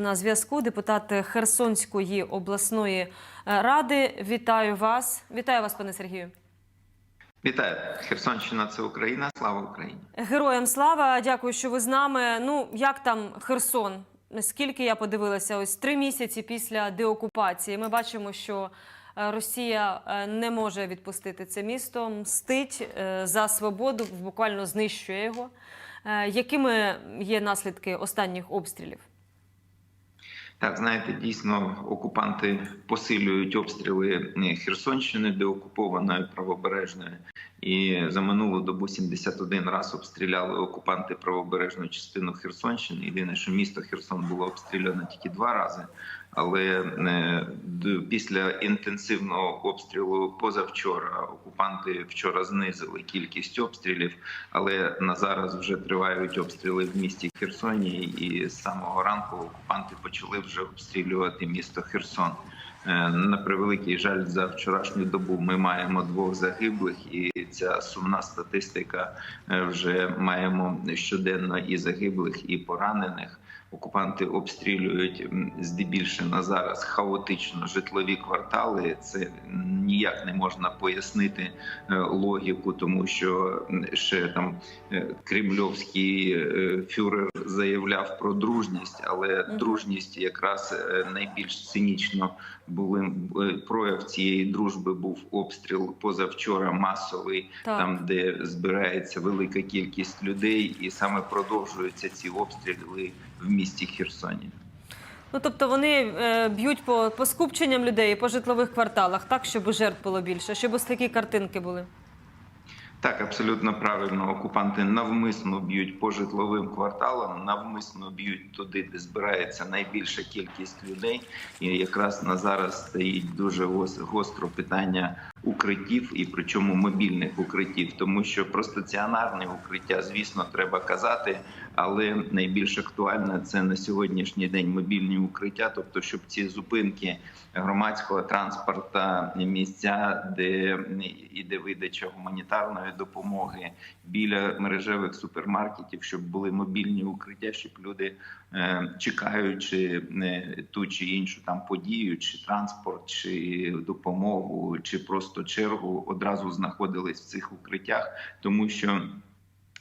На зв'язку депутат Херсонської обласної е, ради. Вітаю вас. Вітаю вас, пане Сергію. Вітаю, Херсонщина це Україна. Слава Україні! Героям слава. Дякую, що ви з нами. Ну як там Херсон? Скільки я подивилася, ось три місяці після деокупації. Ми бачимо, що е, Росія е, не може відпустити це місто, мстить за свободу, буквально знищує його. Якими є наслідки останніх обстрілів? Так, знаєте, дійсно окупанти посилюють обстріли Херсонщини, Херсонщини, деокупованої правобережної, і за минулу добу 71 раз обстріляли окупанти правобережну частину Херсонщини. Єдине, що місто Херсон було обстріляно тільки два рази. Але е, після інтенсивного обстрілу позавчора окупанти вчора знизили кількість обстрілів, але на зараз вже тривають обстріли в місті Херсоні, і з самого ранку окупанти почали вже обстрілювати місто Херсон. Е, На превеликий жаль, за вчорашню добу ми маємо двох загиблих, і ця сумна статистика е, вже маємо щоденно і загиблих, і поранених. Окупанти обстрілюють здебільше на зараз хаотично житлові квартали. Це ніяк не можна пояснити е, логіку, тому що ще там е, кремльовський е, фюрер заявляв про дружність, але дружність якраз найбільш цинічно були прояв цієї дружби. Був обстріл позавчора масовий, Так. там де збирається велика кількість людей, і саме продовжуються ці обстріли в місті Херсоні. Ну тобто вони е, б'ють по, по скупченням людей по житлових кварталах, так щоб жертв було більше, щоб ось такі картинки були. Так, абсолютно правильно. Окупанти навмисно б'ють по житловим кварталам, навмисно б'ють туди, де збирається найбільша кількість людей. І якраз на зараз стоїть дуже гос- гостро питання укриттів, і причому мобільних укриттів, тому що про стаціонарне укриття, звісно, треба казати. Але найбільш актуальне це на сьогоднішній день мобільні укриття, тобто, щоб ці зупинки громадського транспорта, місця, де іде видача гуманітарної допомоги біля мережевих супермаркетів, щоб були мобільні укриття, щоб люди е, чекаючи е, ту чи іншу там подію, чи транспорт, чи допомогу, чи просто чергу, одразу знаходились в цих укриттях, тому що.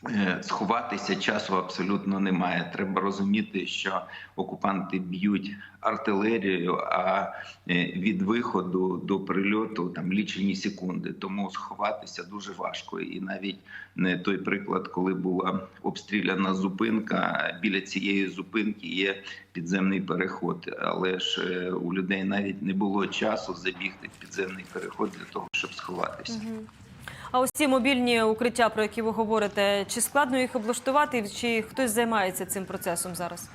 Е, Сховатися часу абсолютно немає. Треба розуміти, що окупанти б'ють артилерією, а е, від виходу до прильоту там лічені секунди. Тому сховатися дуже важко. І навіть не той приклад, коли була обстріляна зупинка. Біля цієї зупинки є підземний переход. Але ж е, у людей навіть не було часу забігти в підземний переход для того, щоб сховатися. А ось ці мобільні укриття, про які ви говорите, чи складно їх облаштувати, чи хтось займається цим процесом зараз?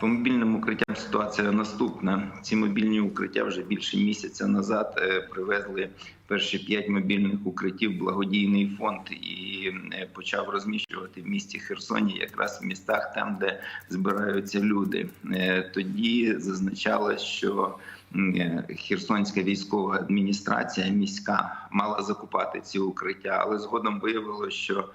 По мобільним укриттям ситуація наступна. Ці мобільні укриття вже більше місяця назад е, привезли перші п'ять мобільних укриттів благодійний фонд і е, почав розміщувати в місті Херсоні, якраз в містах, там де збираються люди. Е, Тоді зазначалось, що е, Херсонська військова адміністрація міська мала закупати ці укриття, але згодом виявилося, що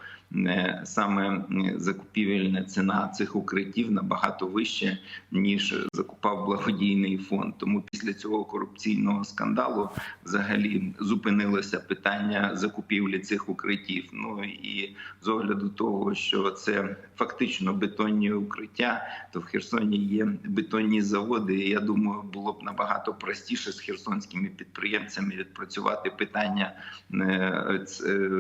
саме закупівельна ціна цих укриттів набагато вище ніж закупав благодійний фонд. Тому після цього корупційного скандалу взагалі зупинилося питання закупівлі цих укриттів. Ну і з огляду того, що це фактично бетонні укриття, то в Херсоні є бетонні заводи. І я думаю, було б набагато простіше з херсонськими підприємцями відпрацювати питання е, е,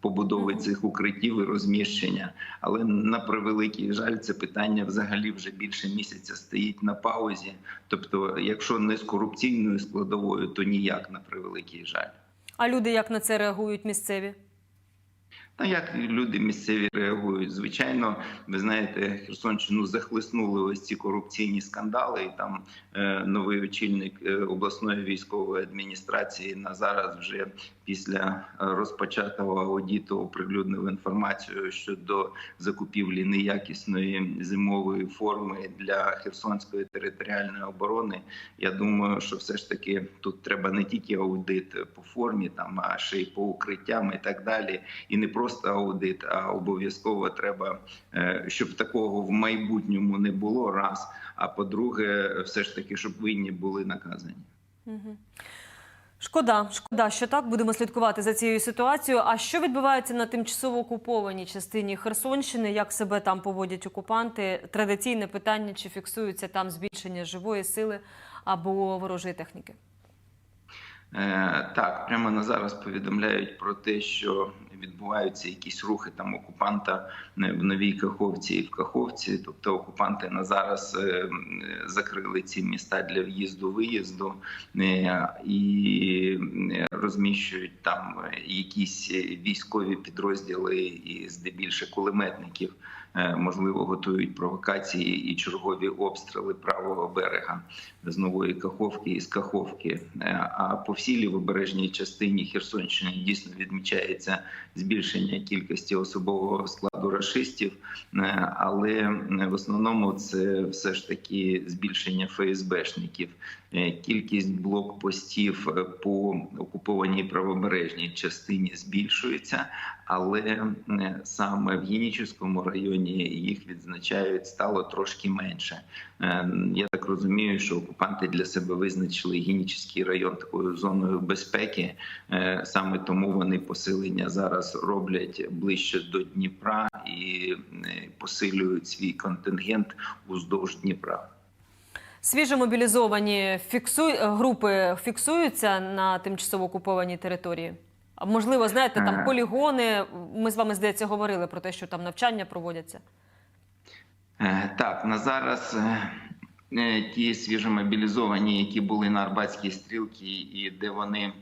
побудови цих укриттів і розміщення. Але на превеликий жаль, це питання взагалі вже більше місяця стоїть на паузі. Тобто, якщо не з корупційною складовою, то ніяк на превеликий жаль. А люди як на це реагують місцеві? Та як люди місцеві реагують? Звичайно, ви знаєте, Херсонщину захлеснули ось ці корупційні скандали. І там е, новий очільник е, обласної військової адміністрації на зараз вже після е, розпочатого аудіту оприлюднив інформацію щодо закупівлі неякісної зимової форми для Херсонської територіальної оборони. Я думаю, що все ж таки тут треба не тільки аудит по формі, там а ще й по укриттям і так далі, і не просто просто аудит, а обов'язково треба, е, щоб такого в майбутньому не було. Раз. А по-друге, все ж таки, щоб винні були наказані. Шкода, шкода, що так будемо слідкувати за цією ситуацією. А що відбувається на тимчасово окупованій частині Херсонщини? Як себе там поводять окупанти? Традиційне питання: чи фіксується там збільшення живої сили або ворожої техніки? Е, Так, прямо на зараз повідомляють про те, що відбуваються якісь рухи там окупанта е, в новій Каховці і в Каховці. Тобто окупанти на зараз е, закрили ці міста для в'їзду-виїзду е, і розміщують там якісь військові підрозділи і здебільше кулеметників. Можливо, готують провокації і чергові обстріли правого берега з нової Каховки і з Каховки. А по всій лівобережній частині Херсонщини дійсно відмічається збільшення кількості особового складу рашистів, Е, але е, в основному це все ж таки збільшення ФСБшників. Е, Кількість блокпостів по окупованій правобережній частині збільшується, але саме в Генічеському районі їх відзначають стало трошки менше. Я так розумію, що окупанти для себе визначили Генічеський район такою зоною безпеки. Саме тому вони посилення зараз роблять ближче до Дніпра і е, посилюють свій контингент уздовж Дніпра. Свіжо мобілізовані фіксуй... групи фіксуються на тимчасово окупованій території. Можливо, знаєте, там Е. полігони. Ми з вами здається говорили про те, що там навчання проводяться. Е, Так, на зараз е, е, ті свіжомобілізовані, які були на Арбатській стрілці, і де вони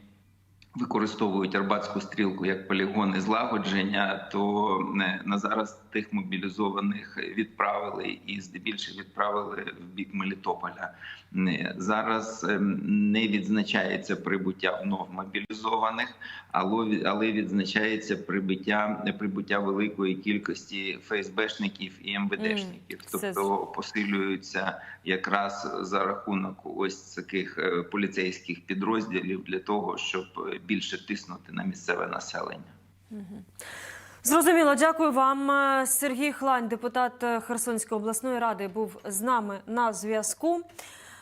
використовують Арбатську стрілку як полігони злагодження, то е, на зараз тих мобілізованих відправили і здебільшого відправили в бік Мелітополя. Е, Зараз е, не відзначається прибуття вновь мобілізованих, але відзначається прибуття прибуття великої кількості ФСБшників і МВДшників, тобто посилюються якраз за рахунок ось таких е, поліцейських підрозділів для того, щоб більше тиснути на місцеве населення. Зрозуміло, дякую вам. Е, Сергій Хлань, депутат е, Херсонської обласної ради, був з нами на зв'язку.